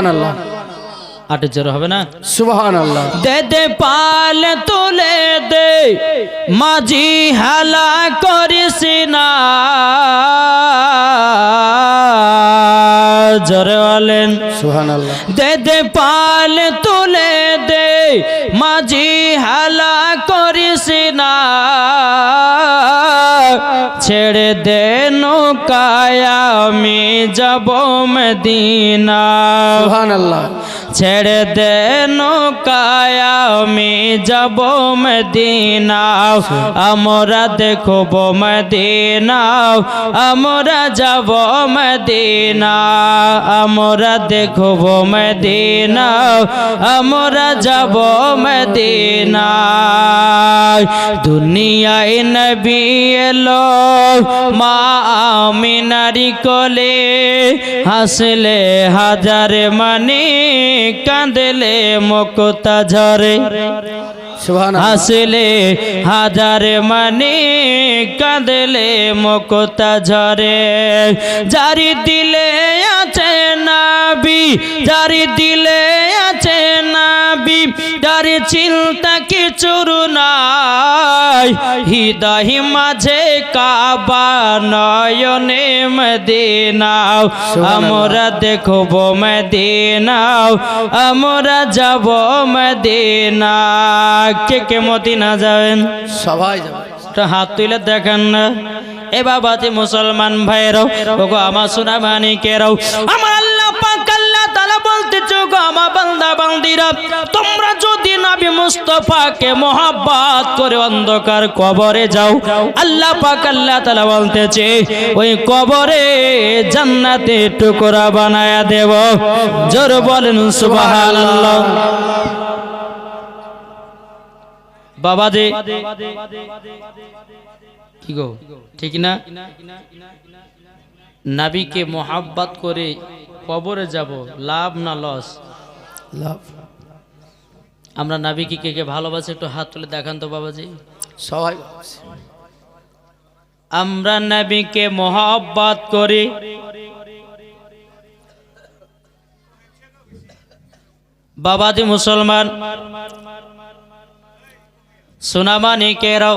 সুবহান আল্লাহ আটে জোর হবে না? সুবহান আল্লাহ দে দে পাল তুলে দে মাঝি হালা করিস না। জোরে বলেন। সুবহান আল্লাহ দে দে পাল তুলে দে মাঝি হালা ছেড়ে দে নৌকায় আমি যাব মদিনা সুবহান আল্লাহ ছেড়ে দে নৌকায়, আমি যাব মদিনা আমরা দেখব মদিনা আমরা যাব মদিনা আমরা দেখব মদিনা আমরা যাব মদিনা দুনিয়ায় নবী এলো, মা আমিনারি কোলে, হাসলে হাজার মানে। কাঁদলে মকতা ঝরে। হাসলে হাজার মানে কাঁদলে মকতা ঝরে। জারি দিলে আছে নাবি জারি দিলে আছে নাবি যারি চিন্তা কিছুর নাই। হৃদয় মাঝে কাবা নয়নে মদিনাও আমরা দেখব মদিনাও আমরা যাব মদিনা। কে কে মদিনা যাবেন? সবাই যাবে। একটা হাত তুলে দেখেন না। এ মুসলমান ভাইরাও ওগো আমার সোনা মানিকেরাও আমার আল্লাহ পাক আল্লাহ তাআলা বলতে চোখো আমার বান্দা বান্দিরা, তোমরা যদি নবী মুস্তাফাকে মোহাব্বত করে অন্ধকার কবরে যাও, আল্লাহ পাক আল্লাহ তাআলা বলতেছে, ওই কবরে জান্নাতে টুকরা বানায়া দেব। জোর বলেন সুবহানাল্লাহ। বাবা যে কি গো? ঠিক না? নাবিকে মোহাব্বত করে কবরে যাব লাভ না লস? লাভ। আমরা নাবিকে কে কে ভালোবাসি একটু হাত তুলে দেখান তো বাবাজি। সবাই আমরা নবীকে মোহাব্বত করি। বাবাজি মুসলমান। সোনামানি কেরাও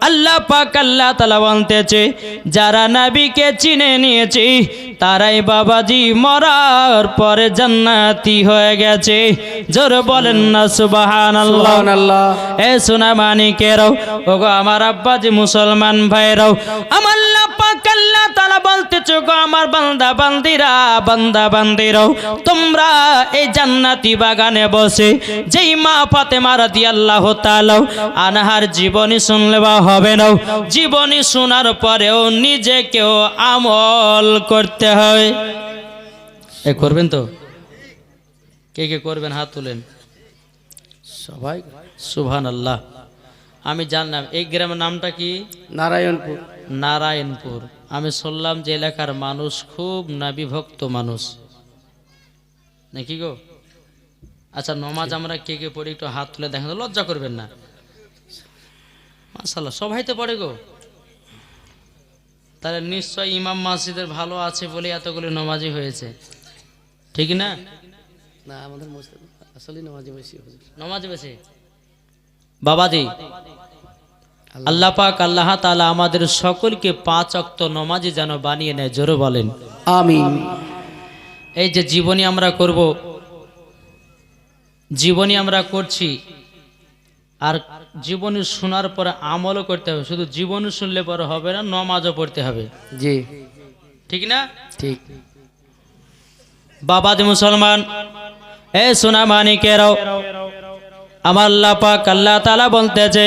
আল্লাহ পাক আল্লাহ তালা বলতেছে যারা নাবিকে চিনে নিয়েছে তারাই বাবাজি মরার পরে জান্নাতি হয়ে গেছে। জোর বলেন না সুবাহান আল্লাহ আল্লাহ এ সোনা মানিকেরাও ওগো আমার আব্বাজি মুসলমান ভাইরাও আমার আল্লাহ পাক আল্লাহ তাআলা বলতেছ গো আমার বান্দা বান্দিরা বান্দা বান্দিরাও তোমরা এই জান্নাতি বাগানে বসে যেই মা ফাতেমা রাদিয়াল্লাহু তাআলা আনহার জীবনী শুনলে বা হবে না। জীবনী শোনার পরেও নিজেকেও আমল করতে হয়। এ করবেন তো? কে কে করবেন? হাত তুলেন। সবাই? সুবহান আল্লাহ আমি জানলাম এই গ্রামের নামটা কি? নারায়ণপুর। নারায়ণপুর। আমি শুনলাম যে এলাকার মানুষ খুব নাবিভক্ত মানুষ। নাকি গো? আচ্ছা নমাজ আমরা কে কে পড়ি একটু হাত তুলে দেখেন লজ্জা করবেন না। মাসাল্লাহ সবাই তো পড়ে গো। তাহলে নিশ্চয় ইমাম মসজিদের ভালো আছে বলে এতগুলো নমাজি হয়েছে। ঠিক না? না আমাদের আসলে নামাজি বেশি হুজুর। নমাজ বেশি? বাবাজি। আল্লাহ। পাক আল্লাহ তাআলা আমাদের সকলকে পাঁচ অক্ত নমাজি যেন বানিয়ে নেয় জোরে বলেন। আমিন। এই যে জীবনী আমরা করব জীবনী আমরা করছি আর জীবনী শোনার পরে আমলও করতে হবে। শুধু জীবনী শুনলে পরে হবে না নমাজও পড়তে হবে। জি। ঠিক না? ঠিক। বাবাদি মুসলমান এ সোনা মানিকেরাও আমার লাপা কাল্লা আল্লাহ তালা বলতেছে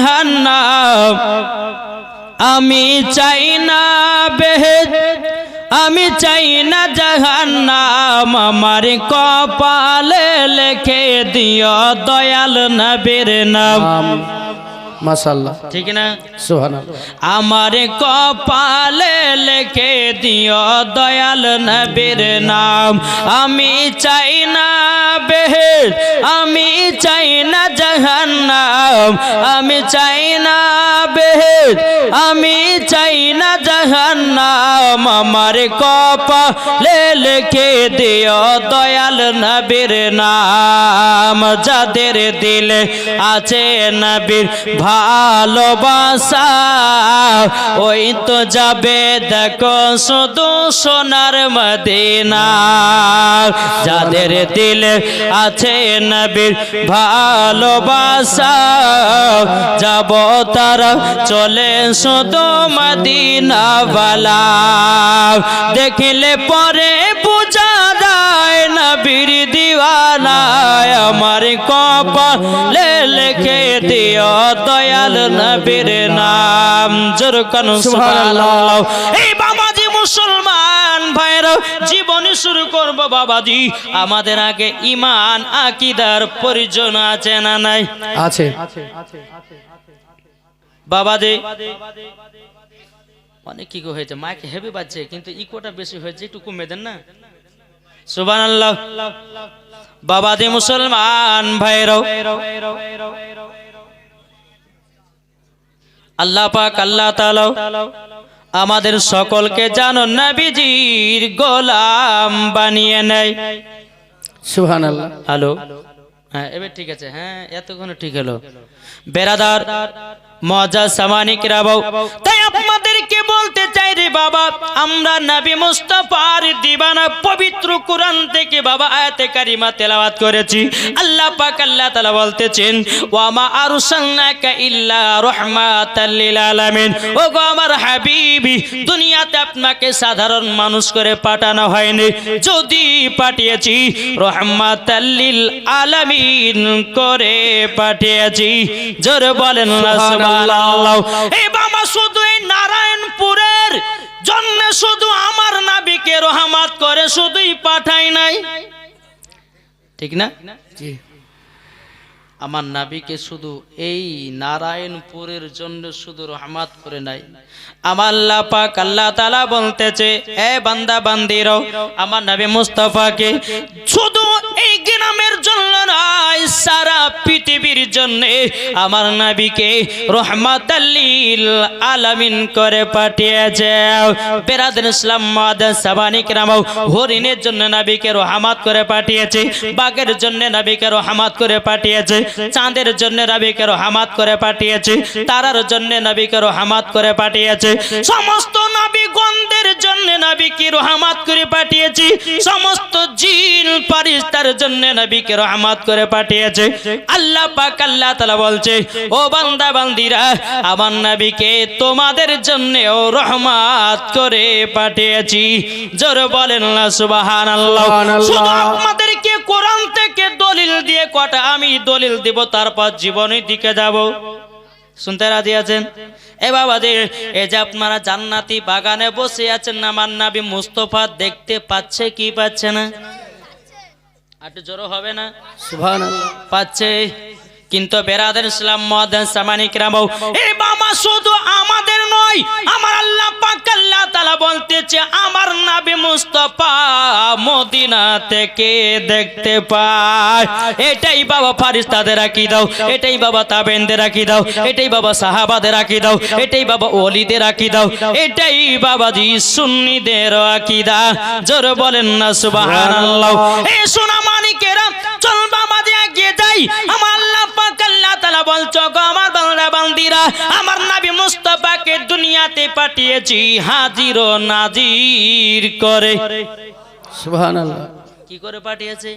জাহান্নাম। আমি চাই না বেহেদ আমি চাই না জাহান্নাম। আমার কপালে লেখে দিও দয়াল নবীর নাম। মাশাল্লাহ ঠিক না? সুবহানাল্লাহ। আমার কপালে লেখে দিও দয়াল নবীর নাম। আমি চাই না বেহেশ আমি চাই না জাহান্নাম। আমি চাই না বেহেশ আমি চাই না জাহান্নাম। আমার কপালে লেখে দিও দয়াল নবীর নাম। যাদের দিলে আছে নবীর ভালোবাসা, ওই তো যাবে দেখো শুধু সোনার মদিনা। যাদের দিলে আছে নবীর ভালোবাসা, যাব তারা চলে শুধু মদিনা বালা দেখিলে পরে পূজা যায় নবীর দিওয়ানায় আমার কপালে লেখে দিও দয়াল নবীর নাম। জোর কান সুবহানাল্লাহ। এই বাবাজি মুসলমান ভাইরা জীবনী শুরু করব বাবাজি। আমাদের আগে ইমান আকিদার পরিজন আছে না নাই? আছে। বাবাজি অনেক কি গো হয়েছে? মাইক হেভি বাজছে কিন্তু ইকোটা বেশি হয়েছে একটু কমে দেন না। সুবান আল্লাহ বাবাজি মুসলমান ভাইরাও আল্লাহ পাক আল্লাহ তাআলা আমাদের সকলকে জানো নবীজির গোলাম বানিয়ে নেয়। সুবহানাল্লাহ। হ্যালো? হ্যাঁ এবার ঠিক আছে। হ্যাঁ এতক্ষণ ঠিক হলো। বেরাদার মজা সামানিক রাবাও। তাই আপনাদেরকে বলতে চাই রে বাবা, আমরা নবী দিবানা পবিত্র কোরআন থেকে বাবা আয়াতে কারিমা তেলাওয়াত করেছি। আল্লাহ পাক আল্লাহ তাআলা বলতেছেন ওয়া মা আরসালনাকা ইল্লা রাহমাতাল লিল আলামিন। ও গো আমার হাবিবি, দুনিয়াতে আপনাকে সাধারণ মানুষ করে পাঠানো হয়নি। যদি পাঠিয়েছি, রহমাতাল লিল আলামিন করে পাঠিয়েছি। জোরে বলেন না এই বাবা শুধু এই নারায়ণপুরের জন্য শুধু আমার নাবিকে রহমাত করে শুধুই পাঠাই নাই। ঠিক না? জি। আমার নাবিকে শুধু এই নারায়ণপুরের জন্য শুধু রহমাত করে নাই। আমার আল্লাহ পাক আল্লাহ তালা বলতেছে, এ বান্দা বান্দিরাও আমার নবী মুস্তাফাকে শুধু এই গ্রামের জন্য নয়, সারা পৃথিবীর জন্য আমার নাবিকে রহমাতাল্লিল আলামিন করে পাঠিয়েছে। বেরাদুল ইসলাম, মাদান সাবানিক রামাও হরিণের জন্য নাবিকে রহমাত করে পাঠিয়েছে, বাঘের জন্য নাবিকে রহমাত করে পাঠিয়েছে চাঁদের জন্য নাবিকে রহমাত করে পাঠিয়েছে। তারার জন্য নাবিকে রহমাত করে পাঠিয়েছে। সমস্ত নাবিগণদের জন্য নাবিকে রহমাত করে পাঠিয়েছি। সমস্ত জিন পারিস্তার জন্য নবীকে রহমত করে পাঠিয়েছে। আল্লাহ পাক আল্লাহ তাআলা বলছে ও বান্দা বান্দিরা আমার নবীকে তোমাদের জন্য ও রহমত করে পাঠিয়েছি। জোর বলেন না সুবহানাল্লাহ। সুবহানাল্লাহ। শুধু আমাদেরকে কোরআন থেকে দলিল দিয়ে কটা আমি দলিল দিব তারপর জীবনের দিকে যাব। শুনতে রাজি আছেন? এ বাবা যে এ যে আপনারা জান্নাতি বাগানে বসে আছেন আমার নাবি মুস্তফা দেখতে পাচ্ছে কি পাচ্ছে না? একটু জোরো হবে না? সুবহানাল্লাহ। পাচ্ছে। কিন্তু বেরাদের ইসলাম মহাদান সামানিক রামাও এই বাবা শুধু আমাদের নয় আমার বলতেছে, আমার নবী মুস্তাফা মদিনা থেকে দেখতে পায়। এটাই বাবা ফারিস্তাদের রাখি দাও এটাই বাবা তাবেনদের রাখি দাও এটাই বাবা সাহাবাদের রাখি দাও এটাই বাবা ওলিদের রাখি দাও এটাই বাবা জি সুন্নিদের আকিদা। জোর বলেন না, সুবহানাল্লাহ। এই সোনা মানিকেরা চল বাবা যে এগিয়ে যাই। আমার আল্লাহ তাআলা বলছো গো আমার বান্দা বান্দিরা আমার নবী মুস্তফাকে দুনিয়াতে পাঠিয়েছি হাজির ও নাজির করে। সুবহানাল্লাহ। কি করে পাঠিয়েছে?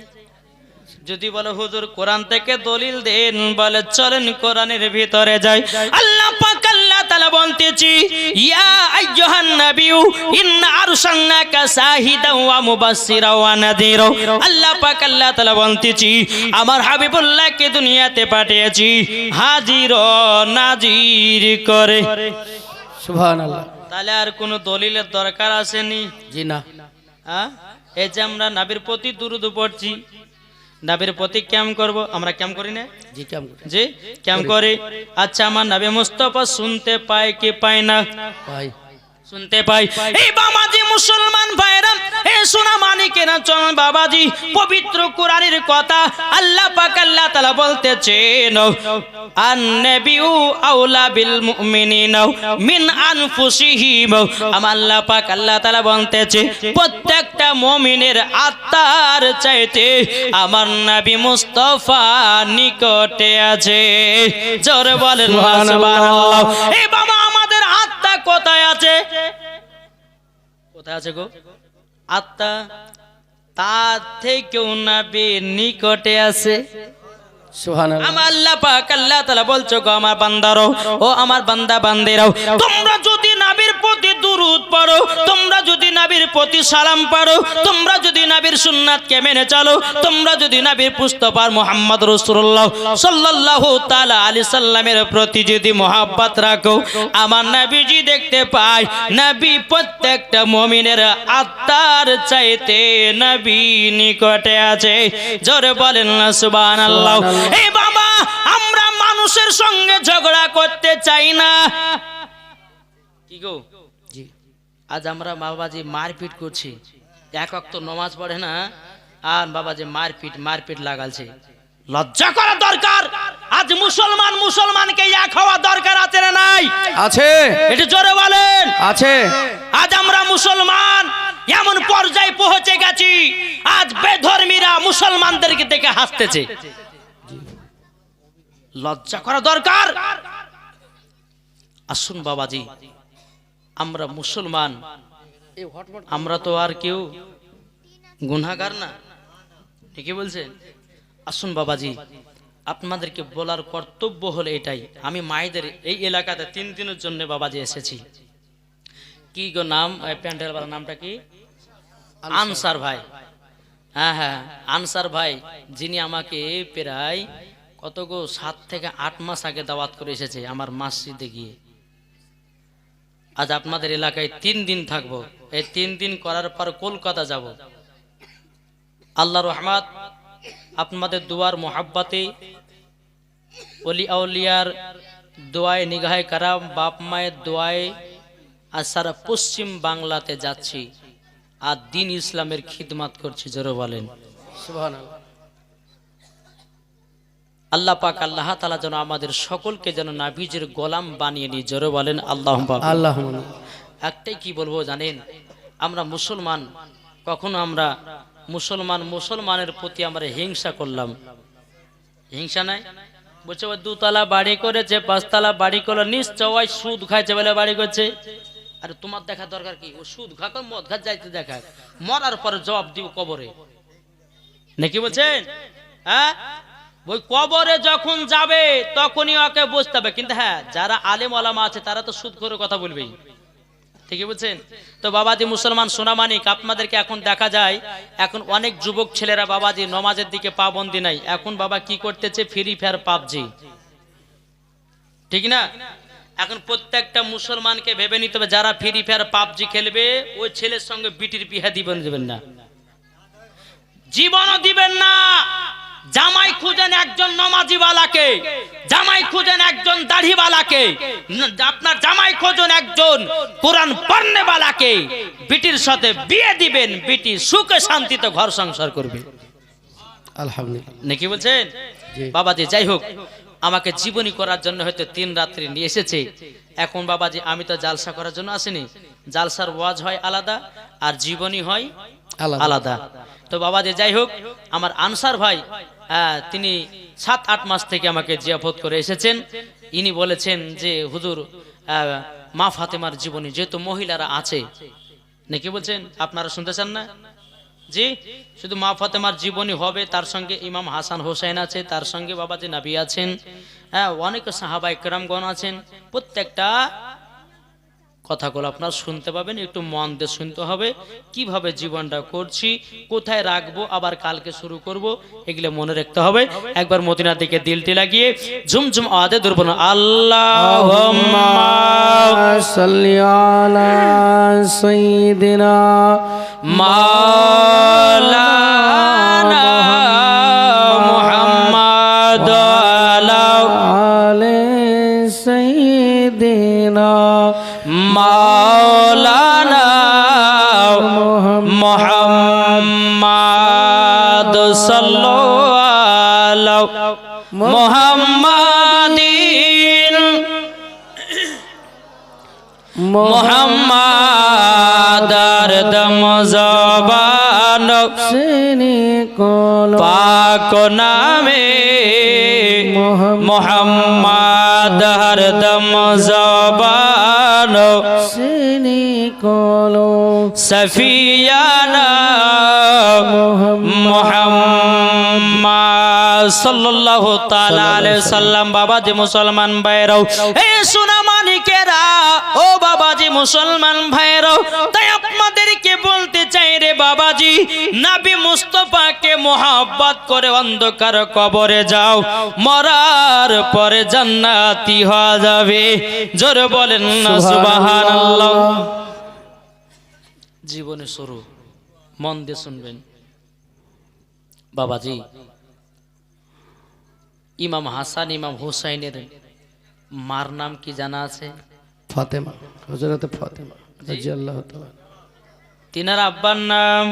যদি বলে হুজুর কোরআন থেকে দলিল দেন বলে চলেন কোরআনের ভিতরে যাই। আল্লাহ পাক আল্লাহ তাআলা বলতেছি ইয়া আইয়ুহান নাবিয়্যু ইন্না আরসালনাকা শাহিদাও ওয়া মুবাশশিরাও ওয়া নাযীরা আল্লাহ পাক আল্লাহ তাআলা বলতেছি আমার হাবিবুল্লাহকে দুনিয়াতে পাঠিয়েছি হাজির ও নাজির করে। সুবহান আল্লাহ তাহলে আর কোনো দলিলের দরকার আসেনি? জি না। হ্যাঁ এই যে আমরা নাবির প্রতি দুরুদ পড়ছি নাবির প্রতি ক্যাম করব? আমরা ক্যাম করি না? জি কেম করি। জি? ক্যাম করি। আচ্ছা আমার নাবি মুস্তফা শুনতে পায় কি পায় না? ভাই শুনতে পাই। এই বাবাজি মুসলমান ভাইরা এ সোনা মানিকেরা চল বাবাজি পবিত্র কোরআনের কথা আল্লাহ পাক আল্লাহ তাআলা বলতেছেন আন-নাবিয়ু আউলা বিল মুমিনিনা মিন আনফুসিহিম। আল্লাহ পাক আল্লাহ তাআলা বলতেছে প্রত্যেকটা মুমিনের আত্মার চাইতে আমার নবী মুস্তাফা নিকটে আছে। জোরে বলেন সুবহানাল্লাহ। এই কোথায় আছে গো? আত্মা তার থেকেও নাবি নিকটে আছে। আমার আল্লাহ পাক আল্লাহ তাআলা বলছো গো আমার বান্দারও ও আমার বান্দা বান্দিরাও তোমরা যদি নাবির প্রতি দুরূদ পড়ো। তোমরা যদি নবীর প্রতি সালাম পড়ো তোমরা যদি নবীর সুন্নাতকে মেনে চলো তোমরা যদি নবীর পুস্তপার মুহাম্মদ রাসূলুল্লাহ সাল্লাল্লাহু তাআলা আলাইহি সাল্লামের প্রতি যদি মোহাব্বত রাখো আমার নবীজি দেখতে পায় নবী প্রত্যেকটা মুমিনের আত্মার চাইতে নবী নিকটে আছে। জোরে বলেন না সুবহানাল্লাহ। এই বাবা আমরা মানুষের সঙ্গে ঝগড়া করতে চাই না। কি গো? আজ আমরা বাবাজি মারপিট করছি। এক অক্ত নমাজ পড়ে না আর বাবাজি মারপিট মারপিট লাগালছে। লজ্জা করা দরকার। আজ মুসলমান মুসলমানকে এক হওয়া দরকার আছে না নাই? আছে। একটু জোরে বলেন। আছে। আজ আমরা মুসলমান এমন পর্যায়ে পৌঁছে গেছি আজ বেধর্মীরা মুসলমানদেরকে দেখে হাসতেছে। লজ্জা করা দরকার। আসুন বাবাজি। আমরা মুসলমান। আমরা তো আর কেউ গুনাহগার না। ঠিকই বলছেন? আসুন বাবাজি আপনাদেরকে বলার কর্তব্য হলো এটাই। আমি মায়েদের এই এলাকাতে তিন দিনের জন্য বাবাজি এসেছি। কি গো নাম? প্যান্ডেল নামটা কি? আনসার ভাই। হ্যাঁ হ্যাঁ আনসার ভাই যিনি আমাকে প্রায় কত গো সাত থেকে আট মাস আগে দাওয়াত করে এসেছে আমার মসজিদে গিয়ে। আজ আপনাদের এলাকায় তিন দিন থাকব। এই তিন দিন করার পর কলকাতা যাব। আল্লাহ রহমাত আপনাদের দুয়ার মোহাব্বাতে, অলি আউলিয়ার দোয়ায় নিগাহে কারাম, বাপ মায়ের দোয়ায় আর সারা পশ্চিম বাংলাতে যাচ্ছি। আর দিন ইসলামের খিদমাত করছি, জোরে বলেন। আল্লাহ পাক আল্লাহ তালা যেন আমাদের সকলকে যেন নাভিজের গোলাম বানিয়ে নিয়ে জোরে বলেন আল্লাহ আল্লাহ একটাই কি বলব জানেন আমরা মুসলমান কখনো আমরা মুসলমান মুসলমানের প্রতি আমরা হিংসা করলাম। হিংসা নাই? বলছে দুতলা বাড়ি করেছে পাঁচতলা বাড়ি করল নিশ্চয় সুদ খাইছে বলে বাড়ি করছে। আরে তোমার দেখা দরকার কি? ও সুদ খাক মদ খা যাইতে দেখা মরার পরে জবাব দিব কবরে। নাকি বলছেন? হ্যাঁ? ওই কবরে যখন যাবে, তখনই ওকে বুঝতে হবে। কিন্তু হ্যাঁ যারা আলেম আলামা আছে, তারা তো সুদ করে কথা বলবেই। ঠিকই বলছেন? তো বাবাজি মুসলমান সোনামানিক, আপনাদেরকে এখন দেখা যায়, এখন অনেক যুবক ছেলেরা বাবাজি নমাজের দিকে পাবন্দি নাই। এখন বাবা কি করতেছে? Free Fire PUBG. ঠিক না? এখন প্রত্যেকটা মুসলমানকে ভেবে নিতে হবে, যারা ফ্রি ফায়ার পাবজি খেলবে, ওই ছেলের সঙ্গে বিটির বিহা দিবেন দেবেন না। জীবনও দিবেন না। জামাই খুঁজেন একজন নমাজিওয়ালাকে জামাই খুঁজেন একজন দাড়িওয়ালাকে আপনার জামাই খোঁজেন একজন কোরআন পড়নেওয়ালাকে বিটির সাথে বিয়ে দিবেন বিটি সুখে শান্তিতে ঘর সংসার করবে। আলহামদুলিল্লাহ। নাকি বলছেন? বাবাজি যাই হোক আমাকে জীবনী করার জন্য হয়তো তিন রাত্রি নিয়ে এসেছে। এখন বাবাজি আমি তো জালসা করার জন্য আসিনি। জালসার ওয়াজ হয় আলাদা আর জীবনী হয় আলাদা। আলাদা। তো বাবাজি যাই হোক আমার আনসার ভাই তিনি সাত, আট মাস থেকে আমাকে জিয়াফত করে এসেছেন। ইনি বলেছেন যে, হুজুর মা ফাতেমার জীবনী যেহেতু মহিলারা আছে, নাকি বলছেন? আপনারা শুনতে চান না? জি, শুধু মা ফাতেমার জীবনী হবে, তার সঙ্গে ইমাম হাসান হোসেন আছে, তার সঙ্গে বাবাজি নাবি আছেন হ্যাঁ অনেক সাহাবাই কেরামগণ আছেন, প্রত্যেকটা কথাগুলো আপনারা শুনতে পাবেন একটু মন দিয়ে শুনতে হবে। কীভাবে জীবনটা করছি কোথায় রাখব আবার কালকে শুরু করব এগুলো মনে রাখতে হবে। একবার মদিনার দিকে দিলটি লাগিয়ে ঝুমঝুম আদে দুর্বন আল্লাহ সৈদিনা মালা মোহাম্মাদার দম জবান পাক নামে মোহাম্মাদার দম জবান সফিয়ানা মোহাম্মা সাল্লাল্লাহু তাআলা আলাইহি সাল্লাম বাবা যে মুসলমান ভাইরাও এ সুনাম ও বাবাজি মুসলমান ভাইরাও তাই আপনাদেরকে বলতে চাই রে বাবাজি, নবী মুস্তফাকে মোহাব্বত করে অন্ধকার কবরে যাও, মরার পরে জান্নাতি হওয়া যাবে। জোরে বলেন না, সুবহানাল্লাহ। জীবনে শুরু, মন দিয়ে শুনবেন। বাবাজি, ইমাম হাসান, ইমাম হুসাইনের মার নাম কি জানা আছে? ফাতেমা হজরত ফাতেমা রাজি আল্লাহ তিনার আব্বার নাম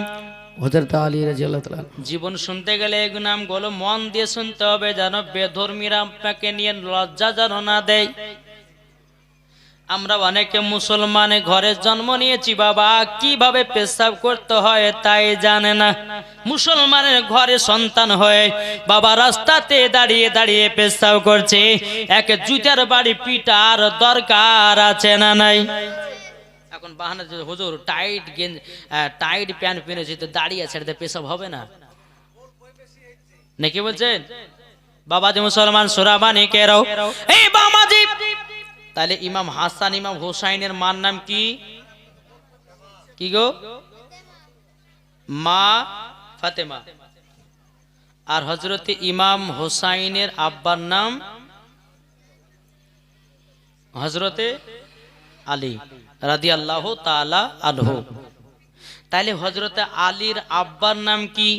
হজরত আলী রাজি আল্লাহ জীবন শুনতে গেলে এই নামগুলো মন দিয়ে শুনতে হবে যেন বেধর্মীরা আপনাকে নিয়ে লজ্জা যেন না দেয়। আমরা অনেকে মুসলমানে ঘরে জন্ম নিয়েছি, বাবা, কীভাবে পেশাব করতে হয় তাই জানে না। মুসলমানের ঘরে সন্তান হয়ে বাবা রাস্তাতে দাঁড়িয়ে দাঁড়িয়ে পেশাব করছে। এক জুতার বাড়ি পিটার দরকার আছে না নাই? এখন বাহানা হুজুর, টাইট গেঞ্জ টাইট প্যান্ট পরেছি তো দাঁড়িয়ে আছে, এটাতে পেশাব হবে না? নাকি বলছেন? বাবাজি মুসলমান, সুরাবানি কেরাও এই বাবাজি! তাহলে ইমাম হাসান, ইমাম হোসাইনের মার নাম কি? কি গো? মা ফাতেমা। আর হজরতে ইমাম হোসাইনের আব্বার নাম হজরতে আলী রাদি আল্লাহ তালা আলহ তাইলে হজরতে আলীর আব্বার নাম কি?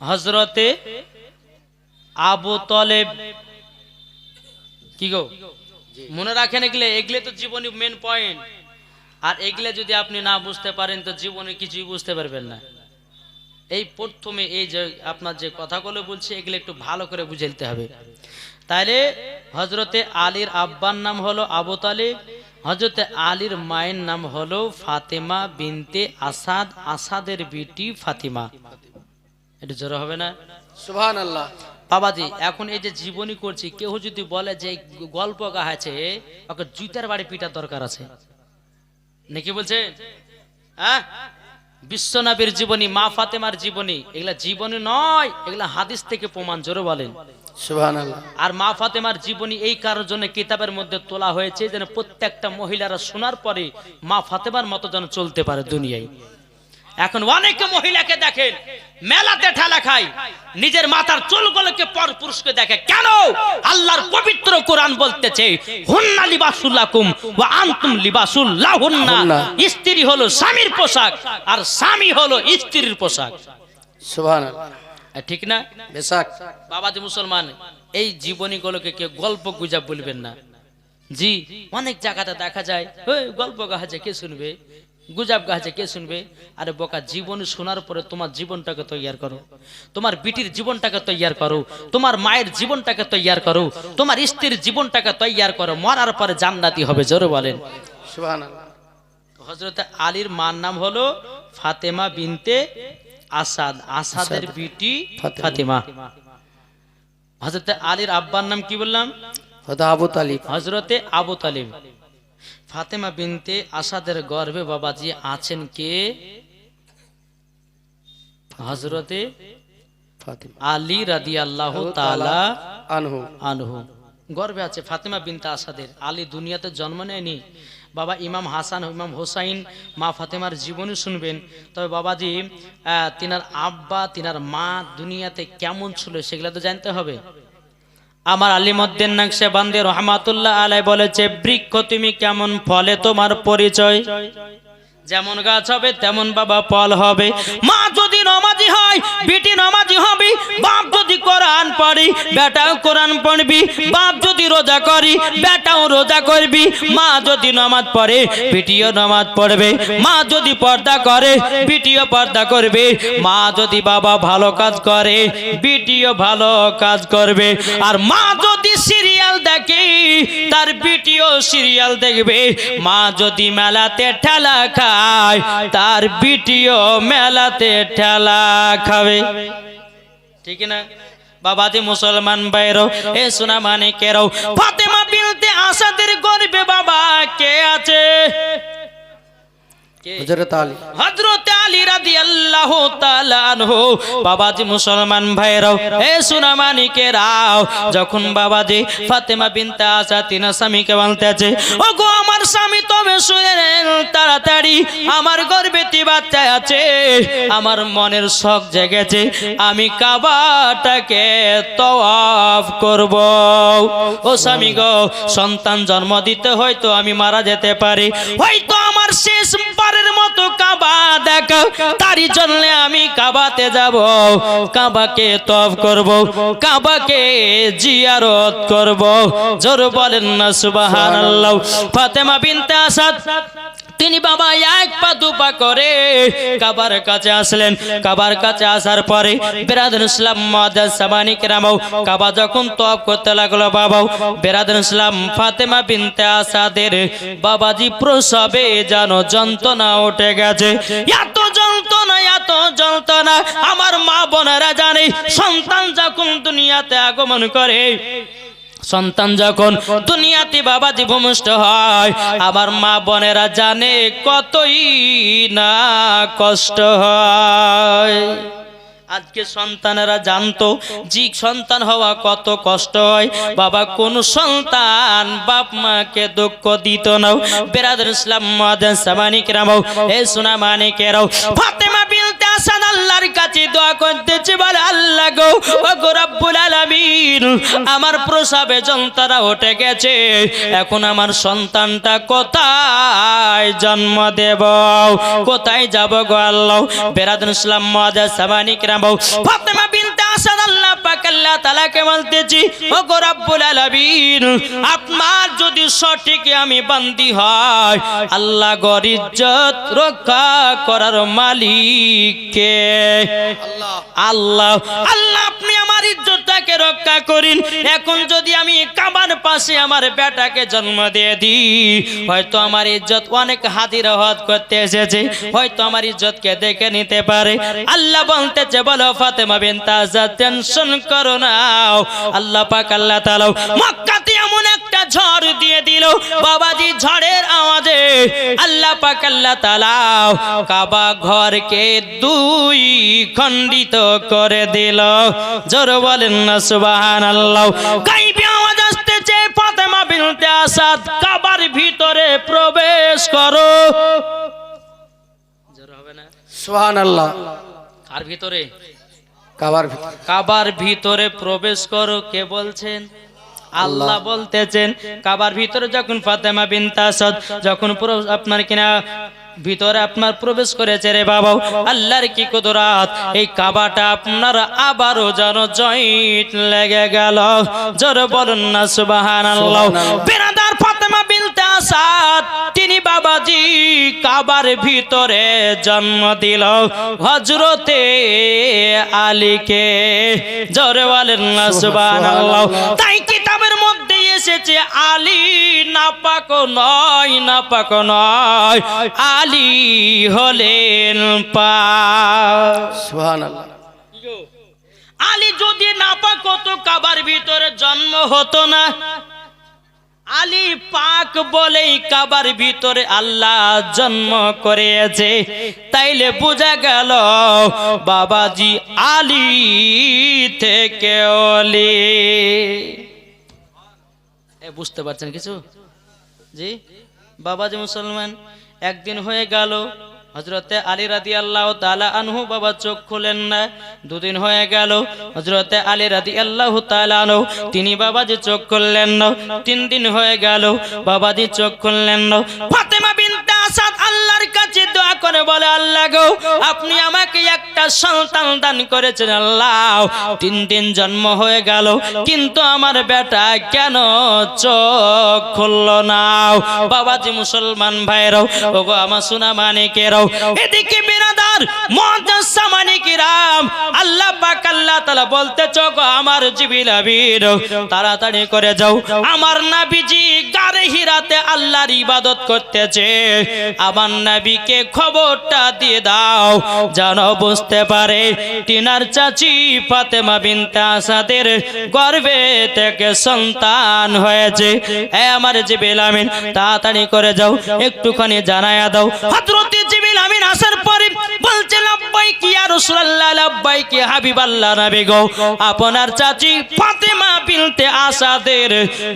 হজরতে আবু তলেব। কি গো? মনে রাখেন এগুলো এগুলো তো জীবনী মেন পয়েন্ট আর এগুলো যদি আপনি না বুঝতে পারেন, তো জীবনে কিছুই বুঝতে পারবেন না। এই প্রথমে এই যে আপনার যে কথাগুলো বলছি, এগুলো একটু ভালো করে বুঝে নিতে হবে। তাইলে হজরতে আলীর আব্বার নাম হলো আবু তালিব হজরতে আলীর মায়ের নাম হলো ফাতেমা বিনতে আসাদ, আসাদের বিটি ফাতিমা। এটা জোর হবে না? সুবহান আল্লাহ বাবাজি এখন এই যে জীবনী করছি কেউ যদি বলে যে গল্প গাহাছে ওকে জুতার বাড়ি পিটার দরকার আছে। নাকি বলছে? হ্যাঁ? বিশ্বনবীর জীবনী মা ফাতেমার জীবনী এগুলা জীবনী নয় এগুলা হাদিস থেকে প্রমাণ জোরে বলেন। আর মা ফাতেমার জীবনী এই কারোর জন্য কিতাবের মধ্যে তোলা হয়েছে যেন প্রত্যেকটা মহিলারা শোনার পরে মা ফাতেমার মতো যেন চলতে পারে দুনিয়ায়। এখন অনেক মহিলাকে দেখেন মেলাতে ঠেলা খায় নিজের মাথার চুলগুলোকে পর পুরুষকে দেখে কেন? আল্লাহর পবিত্র কোরআন বলতেছে হুন্না লিবাসুল্লাকুম ওয়া আনতুম লিবাসুল্লাহুন্না। হুন্না। স্ত্রী হলো স্বামীর পোশাক আর স্বামী হলো স্ত্রীর পোশাক। সুবহান আল্লাহ আর ঠিক না? বেশাক। বাবাজি মুসলমান এই জীবনীগুলোকে কেউ গল্প গুজব বলবেন না। জি অনেক জায়গাতে দেখা যায় ওই গল্প গাছে কে শুনবে? গুজাব গাছে কে শুনবে? আরে বোকা জীবন শোনার পরে তোমার জীবনটাকে তৈয়ার করো। তোমার বিটির জীবনটাকে তৈয়ার করো। তোমার মায়ের জীবনটাকে তৈয়ার করো। তোমার স্ত্রীর জীবনটাকে তৈয়ার করো। মরার পরে জান্নাতি হবে জোরে বলেন। হজরত আলীর মার নাম হলো ফাতেমা বিনতে আসাদ। আসাদের বিটি ফাতেমা। হজরত আলীর আব্বার নাম কি বললাম? হযরত আবু তালিব। হজরতে আবু তালিব। ফাতেমা বিনতে আসাদের গর্ভে বাবাজি আছেন কে? হজরতে আলী রাদি আল্লাহ আনহু। আনহু। গর্বে আছে ফাতেমা বিনতে আসাদের। আলী দুনিয়াতে জন্ম নেয়নি। বাবা ইমাম হাসান ইমাম হোসাইন মা ফাতেমার জীবনী শুনবেন। তবে বাবাজি তিনার আব্বা তিনার মা দুনিয়াতে কেমন ছিল সেগুলো তো জানতে হবে। আমার আলিমদ্দিন নাকশে বান্দে রহমাতুল্লাহ আলাই বলেছে, বৃক্ষ তুমি কেমন ফলে তোমার পরিচয়? যেমন গাছ হবে, তেমন বাবা ফল হবে। মা যদি নমাজি হয়, বেটি নমাজি হবে, বাপ যদি কোরআন পড়ি, বেটাও কোরআন পড়বি, বাপ যদি রোজা করি, বেটাও রোজা করবি। মা যদি নামাজ পড়ে, বেটিও নামাজ পড়বে। মা যদি পর্দা করে, বেটিও পর্দা করবে। মা যদি বাবা ভালো কাজ করে, বেটিও ভালো কাজ করবে। আর মা যদি সিরিয়াল দেখে, তার বেটিও সিরিয়াল দেখবে। মা যদি মেলাতে ঠেলা খায়, তার বিটিও মেলাতে ঠেলা খাবে। ঠিক না? বাবাজি মুসলমান ভাইরও এ সোনা মানে কেরও ফাতেমা বিনতে আসাদের গর্বে বাবা কে আছে? কে? হজরত আলী। হযরত আলী রাদিয়াল্লাহু তাআলা আনহু। বাবাজি মুসলমান ভাইরাও হে সুনামানিকে যখন বাবাজি ফাতেমা বিনতে আসা তিনা স্বামীকে বলতেছে ও আমার স্বামী তবে শুনে নেন তাড়াতাড়ি আমার গর্ভেতে বাচ্চা আছে আমার মনের শখ জেগেছে আমি কাবাটাকে তওয়াফ করব। ও স্বামী গো সন্তান জন্ম দিতে হয়তো আমি মারা যেতে পারি হয়তো আমার শেষ বারের মতো কাবা দেখা। তার জন্য আমি কাবাতে যাব। কাবাকে তফ করব। কাবাকে জিয়ারত করব। জোর বলেন না সুবহানাল্লাহ। ফাতেমা বিনতে আসাদ। তিনি বাবা এক পা দুপা করে কাবার কাছে আসলেন। কাবার কাছে আসার পরে বেরাদুল ইসলাম মাদার সামানি কেরামাও কাবা যখন তপ করতে লাগল বাবাও, বেরাদুল ইসলাম ফাতেমা বিনতে আসাদের বাবাজি প্রসবে যেন যন্ত্রণা উঠে গেছে। এত যন্ত্রণা এত যন্ত্রণা, আমার মা বোনেরা জানে, সন্তান যখন দুনিয়াতে আগমন করে সন্তান যখন দুনিয়াতে বাবাজি ভূমিষ্ঠ হয়, আবার মা বোনেরা জানে কতই না কষ্ট হয়। আজকে সন্তানেরা জানতো জি সন্তান হওয়া কত কষ্ট হয়। বাবা, কোন সন্তান বাপ মাকে দুঃখ দিত না। বেরাদুল ইসলাম মাদান সামানিক রামাও এ সোনা মানিকেরাও, ফাতেমা আল্লাহর কাছে দোয়া করতেছি বলে, আল্লাহ গো ও রব্বুল আলামিন, আমার প্রসাবে যন্ত্রণা উঠে গেছে। এখন আমার সন্তানটা কোথায় জন্ম দেব? কোথায় যাব গো আল্লাহ? বেরাদুল ইসলাম মাদান সামানিক রাম ফাতেমা বিনতে পাক আল্লাহ তালাকে বলতেছি ও গো রব্বুল আলামিন আপনার যদি সঠিক আমি বান্দি হয় আল্লাহ গর ইজ্জত রক্ষা করার মালিক কে আল্লাহ আল্লাহ আপনি আমার ইজ্জতটাকে রক্ষা করিন। এখন যদি আমি কাবার পাশে আমার বেটাকে জন্ম দিয়ে দিই, হয়তো আমার ইজ্জত অনেক হাতির হদ করতে এসেছে, হয়তো আমার ইজ্জতকে দেখে নিতে পারে। আল্লাহ বলতেছে, বলো ফাতেমা বিন তাজা টেনশন করো না। আল্লাহ পাক আল্লাহ তাআলা মক্কাতে এমন একটা ঝড় দিয়ে দিল। বাবাজি ঝড়ের আওয়াজে আল্লাহ পাক আল্লাহ তাআলা কাবা ঘরকে দুই খণ্ডিত করে দিল। জোর বলেন না সুবহানাল্লাহ। গাইবি আওয়াজ আসতেছে ফাতেমা বিনতে আসাদ কাবার ভিতরে প্রবেশ করো। জোর হবে না? সোহান আল্লাহ কার ভিতরে? কাবার ভিতর। কাবার ভিতরে প্রবেশ করো কে বলছেন? আল্লাহ বলতেছেন কাবার ভিতরে যখন ফাতেমা বিন তাসদ যখন পুরো আপনার কিনা ভিতরে আপনার প্রবেশ করেছে রে বাবা আল্লাহর কি কুদরাত এই কাবাটা আপনার আবারও যেন জয়েন্ট লেগে গেল। জোর বলুন না সুবহানাল্লাহ। বিনাদার ফাতেমা বিনতে আসাদ তিনি বাবাজি কাবার ভিতরে জন্ম দিল। হজরতে আলীকে জোরে বলেন না সুবহানাল্লাহ। তাই কিতাবের মধ্যে এসেছে আলী নাপাক নয় নাপাক নয় আলী হলেন পা সোহান আল্লাহ আলী যদি নাপাক হতো কাবার ভিতরে জন্ম হতো না। আলী পাক বলেই কাবার ভিতরে আল্লাহ জন্ম করেছে। তাইলে বোঝা গেল, বাবাজি আলী থেকে অলি। বুঝতে পারছেন কিছু? জি? বাবাজি মুসলমান, একদিন হয়ে গেল হজরতে আলী রাদি আল্লাহ তালা আনহু বাবা চোখ খুলেন না। দুদিন হয়ে গেল হজরতে আলী রাদি আল্লাহ তালা আনহু, তিনি বাবাজি চোখ খুললেন না। তিন দিন হয়ে গেল, বাবাজি চোখ খুললেন না। ফাতেমা বিনতে আসাদ আল্লাহর কাছে দোয়া করে বলে, আল্লাহ গো, আপনি আমাকে একটা সন্তান দান করেছেন, আল্লাহ। তিন দিন জন্ম হয়ে গেল, কিন্তু আমার বেটা কেন চোখ খুলল না? বাবাজি মুসলমান ভাইরাও ওগো আমার সোনা মানিকেরাও, এদিকে আবির তাড়াতাড়ি করে যাও। আমার নাবিজি হিরাতে আল্লাহর ইবাদত করতেছে। আমার নবীকে খবরটা দিয়ে দাও, যেন বুঝতে পারে চাচি ফাতেমা বিনতে আসাদের গর্ভে থেকে সন্তান হয়েছে। এ আমার জিবিল আমিন, তাড়াতাড়ি করে যাও, একটুখানি জানায়া দাও। হযরত জিবিল আমিন আসার পরে বলছে লাব্বাই কি আর রাসূলুল্লাহ লাব্বাই কি হাবিবাল্লাহ নবী গো? আপনার চাচি ফাতেমা বিনতে আসাদের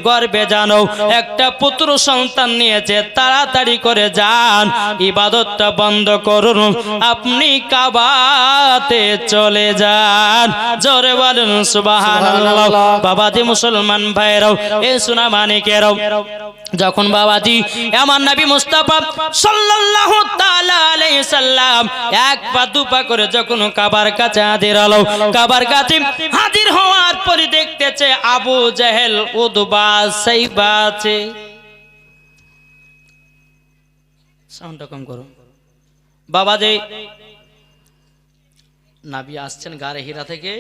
গর্বে জানো একটা পুত্র সন্তান নিয়েছে তাড়াতাড়ি করে যান ইবাদতটা বন্ধ করুন আপনি কাবাতে চলে যান। জোরে বলুন সুবহানাল্লাহ। বাবাজি মুসলমান ভাইরাও এ সোনা মানিকেরাও যখন বাবাজি, আমার নবী মুস্তাফা সাল্লাল্লাহু তাআলা আলাইহি সাল্লাম এক পা দু পা করে যখন কাবার কাছে হাজির হলো, কাবার কাছে হাজির হওয়ার পরে দেখতেছে আবু জাহেল, উদবা, সাইবা আছে। সাউন্ডটা কম করো। বাবা যে নাবি আসছেন গারে হীরা থেকে,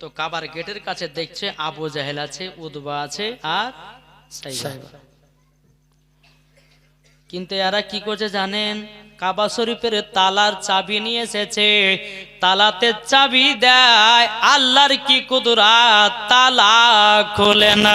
তো কাবার গেটের কাছে দেখছে আবু জাহেল আছে, উদবা আছে আর সাইবা। কিন্তু এরা কি করছে জানেন? কাবা শরীফের তালার চাবি নিয়ে এসেছে। তালাতে চাবি দেয়, আল্লাহর কি কুদুরা তালা খোলে না।